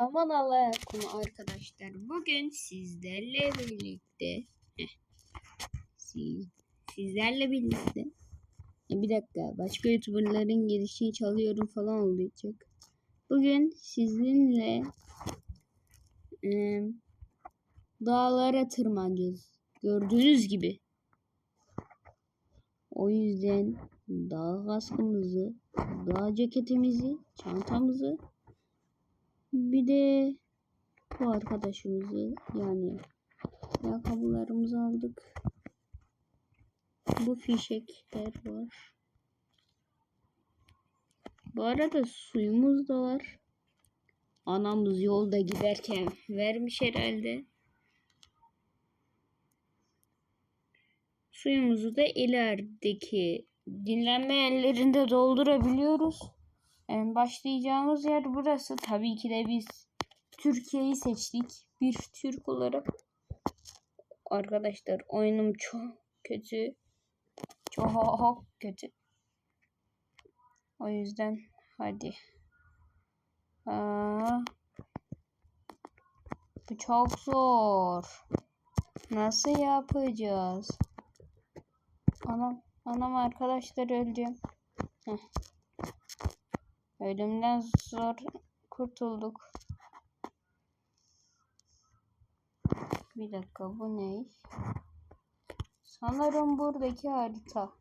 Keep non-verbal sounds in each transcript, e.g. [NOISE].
Aman Allah'ım arkadaşlar. Bugün sizlerle birlikte siz, sizlerle birlikte bir dakika başka youtuberların girişini çalıyorum falan olacak. Bugün sizinle e, dağlara tırmanacağız. Gördüğünüz gibi. O yüzden dağ kaskımızı, dağ ceketimizi, çantamızı bir de bu arkadaşımızı yani ayakkabılarımızı aldık. Bu fişekler var. Bu arada suyumuz da var. Anamız yolda giderken vermiş herhalde. Suyumuzu da ilerideki dinlenme yerlerinde doldurabiliyoruz. Başlayacağımız yer burası. Tabii ki de biz Türkiye'yi seçtik. Bir Türk olarak. Arkadaşlar oyunum çok kötü. Çok kötü. O yüzden hadi. Aa, bu çok zor. Nasıl yapacağız? Anam, anam arkadaşlar öleceğim. Heh. Ölümden zor kurtulduk. Bir dakika bu ne? Sanırım buradaki harita.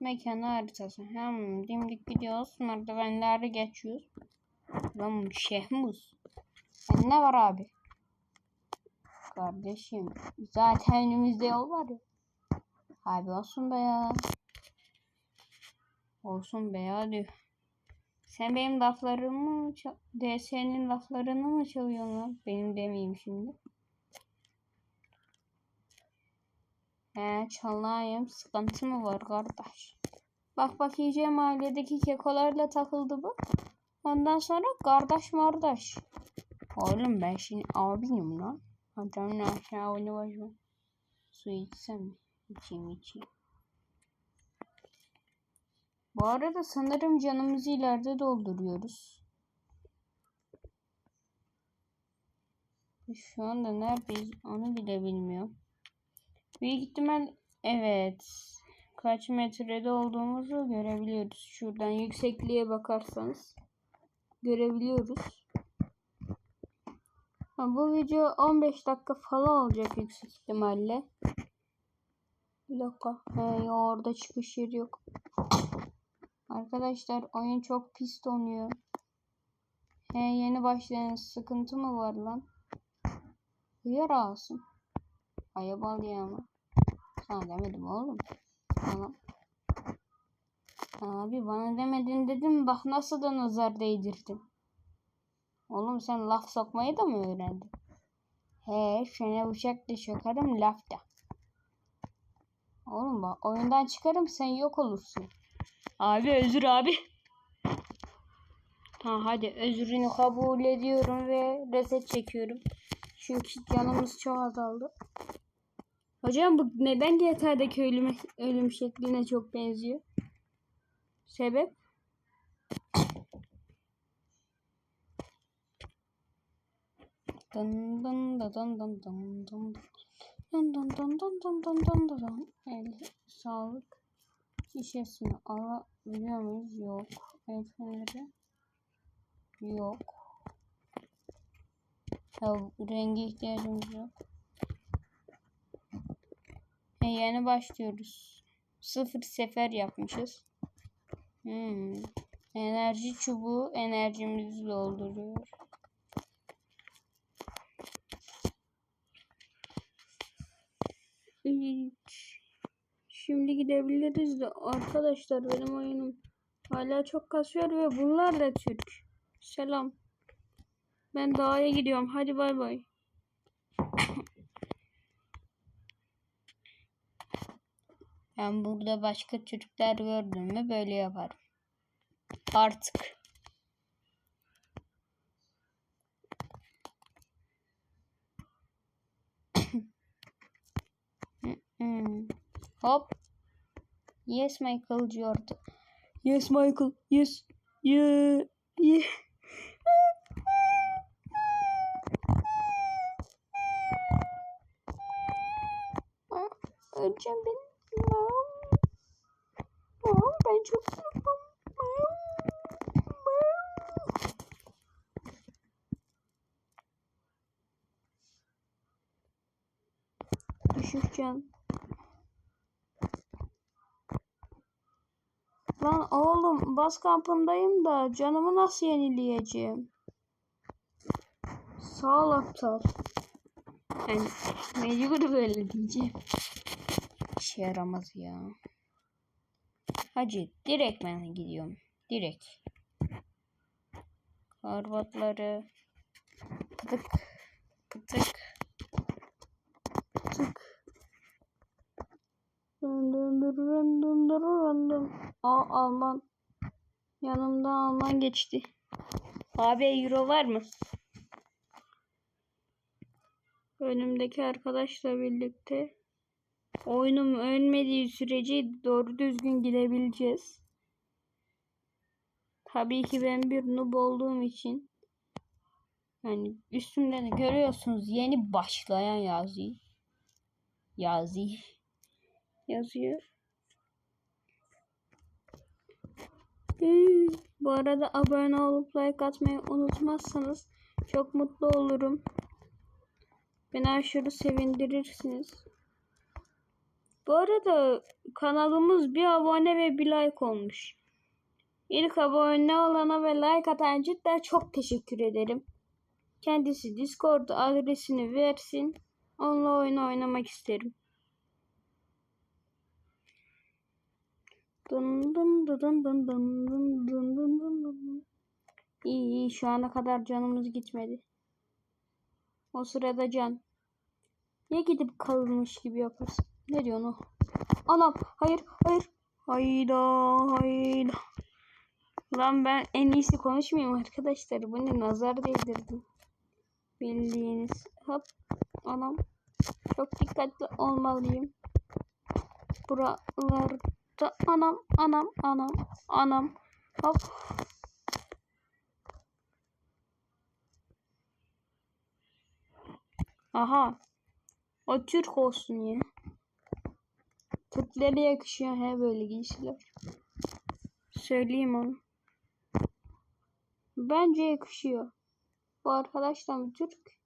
Mekan haritası. Hem dimdik gidiyoruz. Merdivenleri geçiyoruz. Lan şehmuz. Yani ne var abi? Kardeşim. Zaten önümüzde yol var ya. Abi olsun be ya. Olsun be ya diyor. Sen benim laflarımı mı DS'nin laflarını mı çalıyorsun lan? Benim demeyeyim şimdi. He çalayım. Sıkıntı mı var kardeş? Bak bak iyice mahalledeki kekolarla takıldı bu. Ondan sonra kardeş mardaş. Oğlum ben şimdi abinim lan. Adamın aşağı oyunu başım. Su içsem? İçeyim içeyim. Bu arada sanırım canımızı ileride dolduruyoruz. Şu anda neredeyiz onu bile bilmiyorum. Büyük ihtimal evet. Kaç metrede olduğumuzu görebiliyoruz. Şuradan yüksekliğe bakarsanız görebiliyoruz. Bu video 15 dakika falan olacak yüksek ihtimalle. Bir dakika. He, orada çıkış yeri yok. Arkadaşlar oyun çok pis donuyor. He yeni başlayan sıkıntı mı var lan? Hıyar alsın. Aya bağlı ama. Sana demedim oğlum. Tamam. Abi bana demedin dedim bak nasıl da nazar değdirdin. Oğlum sen laf sokmayı da mı öğrendin? He şöyle bıçakla çakarım laf da. Oğlum bak oyundan çıkarım sen yok olursun. Abi özür abi. Ha hadi özrünü kabul ediyorum ve reset çekiyorum. Çünkü canımız çok azaldı. Hocam bu neden GTA'daki ölüm, ölüm şekline çok benziyor? Sebep? Dın dın dın dın dın dın dın dın dın dın dın dın dın dın dın sağlık şişesini alabiliyor muyuz? Yok. El feneri yok. Ya rengi ihtiyacımız yok. E, yeni başlıyoruz. Sıfır sefer yapmışız. Hmm. Enerji çubuğu enerjimizi dolduruyor. [LAUGHS] Şimdi gidebiliriz de arkadaşlar benim oyunum hala çok kasıyor ve bunlar da Türk. Selam. Ben dağa gidiyorum. Hadi bay bay. [COUGHS] Ben burada başka Türkler gördüm mü böyle yaparım. Artık. [COUGHS] [COUGHS] Hop. Yes Michael Jordan. Yes Michael. Yes. Yeah. yeah. Öleceğim ben. Ben çok korktum. Düşüreceğim. Bas kampındayım da canımı nasıl yenileyeceğim? Sağ ol aptal. Yani mecbur böyle diyeceğim. İşe yaramaz ya. Hacı direkt ben gidiyorum. Direkt. Karbatları. Pıtık. Pıtık. Pıtık. Dın dın. Aa Alman. Yanımda Alman geçti. Abi euro var mı? Önümdeki arkadaşla birlikte oyunum ölmediği sürece doğru düzgün gidebileceğiz. Tabii ki ben bir noob olduğum için yani üstümde de görüyorsunuz yeni başlayan yazıyı. Yazıyı yazıyor. Bu arada abone olup like atmayı unutmazsanız çok mutlu olurum. Beni aşırı sevindirirsiniz. Bu arada kanalımız bir abone ve bir like olmuş. İlk abone olana ve like atan cidden çok teşekkür ederim. Kendisi Discord adresini versin. Onunla oyun oynamak isterim. dın dın dın dın dın dın dın dın. İyi iyi şu ana kadar canımız gitmedi. O sırada can. Ya gidip kalırmış gibi yaparız. Ne diyorsun o? Anam hayır hayır. Hayda hayda. Lan ben en iyisi konuşmayayım arkadaşlar. Bu ne nazar değdirdim. Bildiğiniz. Hop. Anam. Çok dikkatli olmalıyım. Buralar Buralarda anam anam anam anam. Hop. Aha. O Türk olsun ya. Türklere yakışıyor he böyle giysiler. Söyleyeyim onu. Bence yakışıyor. Bu arkadaş da mı Türk?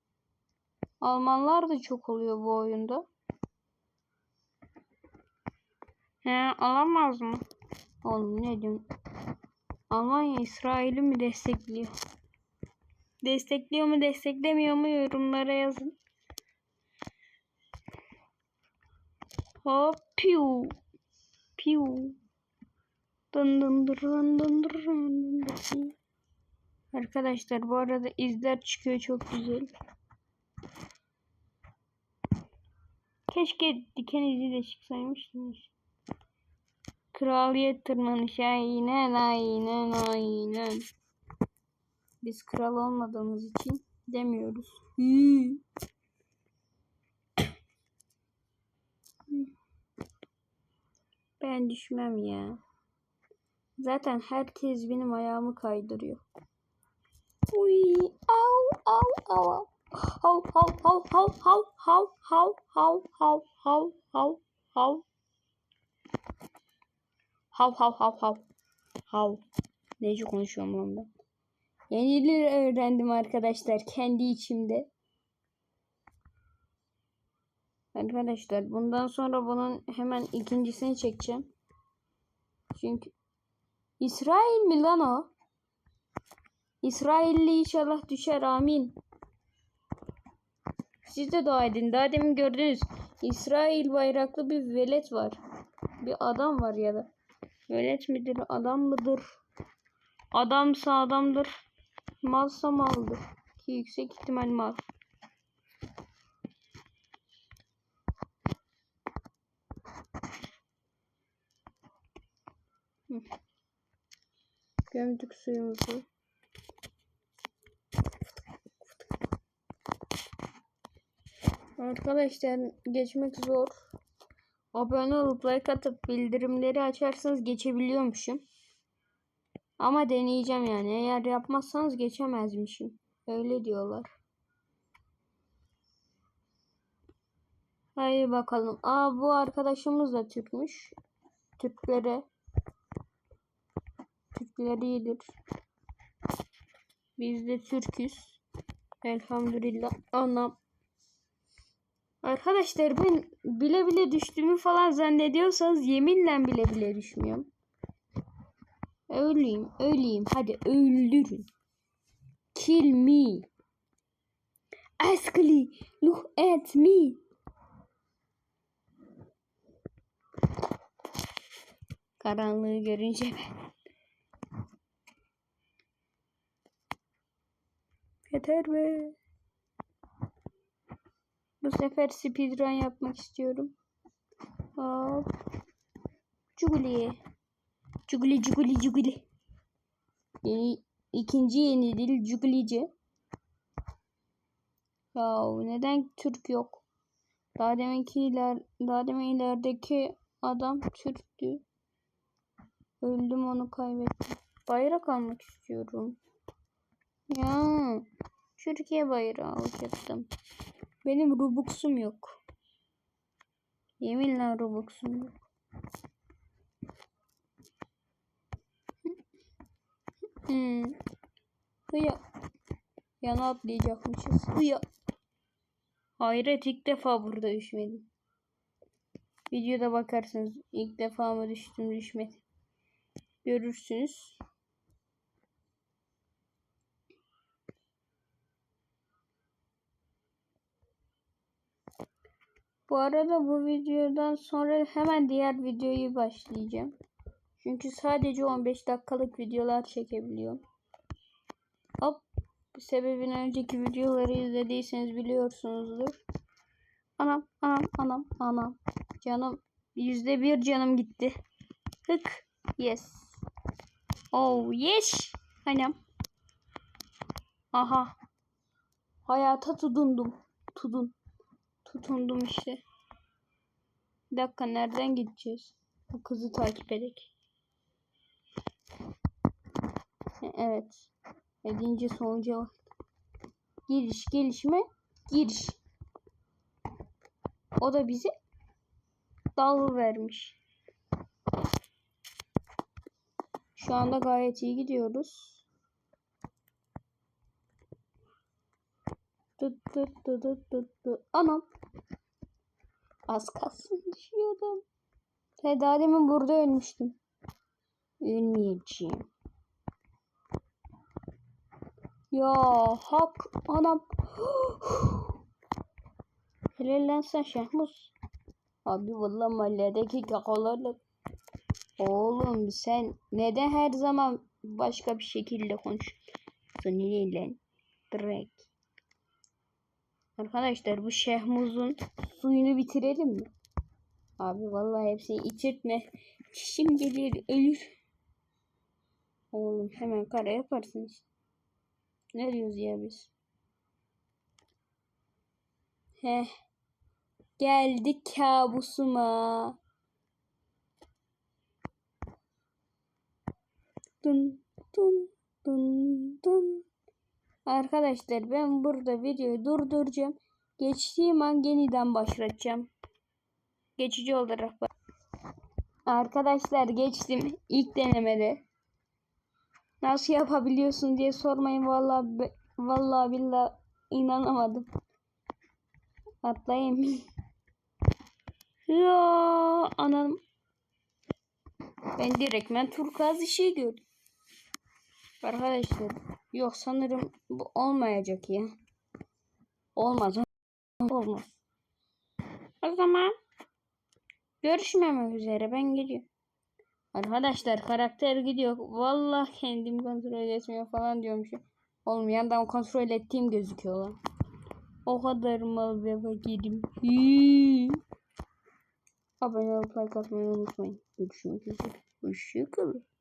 Almanlar da çok oluyor bu oyunda. He alamaz mı? Oğlum ne diyorsun? Almanya İsrail'i mi destekliyor? Destekliyor mu desteklemiyor mu yorumlara yazın. Hop piu. Piu. Dın dın dın dırın dın dın. Arkadaşlar bu arada izler çıkıyor çok güzel. Keşke diken izi de çıksaymıştım. Kraliyet tırmanışı aynen aynen aynen. Biz kral olmadığımız için demiyoruz. Hii. Ben düşmem ya. Zaten herkes benim ayağımı kaydırıyor. Uy, au, au, au. Hav, hav, hav, hav, hav, hav, hav, hav, hav, hav, hav. Hav, hav, hav, hav. Hav. Nece konuşuyorum lan ben. Yeni dil öğrendim arkadaşlar kendi içimde. Arkadaşlar bundan sonra bunun hemen ikincisini çekeceğim. Çünkü İsrail mi lan o? İsrailli inşallah düşer amin. Siz de dua edin. Daha demin gördünüz. İsrail bayraklı bir velet var. Bir adam var ya da. Velet midir? Adam mıdır? Adamsa adamdır. Malsa maldır. Ki yüksek ihtimal mal. Gömdük suyumuzu. Arkadaşlar geçmek zor. Abone olup like atıp bildirimleri açarsanız geçebiliyormuşum. Ama deneyeceğim yani. Eğer yapmazsanız geçemezmişim. Öyle diyorlar. Haydi bakalım. Aa bu arkadaşımız da Türkmüş. Türklere Türkler iyidir. Biz de Türküz. Elhamdülillah. Anam. Arkadaşlar ben bile bile düştüğümü falan zannediyorsanız yeminle bile bile düşmüyorum. Öleyim, öleyim. Hadi öldürün. Kill me. Askly, look at me. Karanlığı görünce ben. Yeter be. Bu sefer speedrun yapmak istiyorum. Hop. Cuguli. Cuguli cuguli cuguli. Yeni, ikinci yeni dil cugulice. Ya neden Türk yok? Daha deminkiler, daha demin ilerideki adam Türktü. Öldüm onu kaybettim. Bayrak almak istiyorum. Ya Türkiye bayrağı alacaktım. Benim Robux'um yok. Yeminle Robux'um yok. Hmm. Hıya. Yana atlayacakmışız. Hıya. Hayret ilk defa burada düşmedim. Videoda bakarsınız ilk defa mı düştüm düşmedim. Görürsünüz. Bu arada bu videodan sonra hemen diğer videoyu başlayacağım. Çünkü sadece 15 dakikalık videolar çekebiliyorum. Hop. Bu sebebin önceki videoları izlediyseniz biliyorsunuzdur. Anam anam anam anam. Canım yüzde bir canım gitti. Hık. Yes. Oh yes. Anam. Aha. Hayata tutundum. Tutun. Tutundum işte. Bir dakika nereden gideceğiz? Bu kızı takip edek. Evet. Edince sonuca bak. Giriş gelişme giriş. O da bize dal vermiş. Şu anda gayet iyi gidiyoruz. Dıt dıt dıt dıt dıt. Anam. Az kalsın düşüyordum. He daha demin burada ölmüştüm. Ölmeyeceğim. Ya hak anam. [GASPS] Helal lan sen Şahmus. Abi vallahi mahalledeki kakalarla. Oğlum sen neden her zaman başka bir şekilde konuşuyorsun? Lan? Direkt. Arkadaşlar bu Şehmuz'un suyunu bitirelim mi? Abi vallahi hepsini içirtme. Çişim gelir ölür. Oğlum hemen kara yaparsın işte. Ne diyoruz ya biz? Heh. Geldik kabusuma. Dun dun dun dun. Arkadaşlar ben burada videoyu durduracağım. Geçtiğim an yeniden başlatacağım. Geçici olarak bak. Arkadaşlar geçtim ilk denemede. Nasıl yapabiliyorsun diye sormayın vallahi be- vallahi billahi inanamadım. Atlayayım. [LAUGHS] ya anam. Ben direktmen turkuaz işi gördüm. Arkadaşlar yok sanırım bu olmayacak ya. Olmaz. Olmaz. O zaman görüşmemek üzere ben gidiyorum. Arkadaşlar karakter gidiyor. Vallahi kendim kontrol etmiyor falan diyormuşum. Oğlum yandan kontrol ettiğim gözüküyor lan. O kadar mal ve fakirim. Abone olup like atmayı unutmayın. Görüşmek üzere. Hoşçakalın.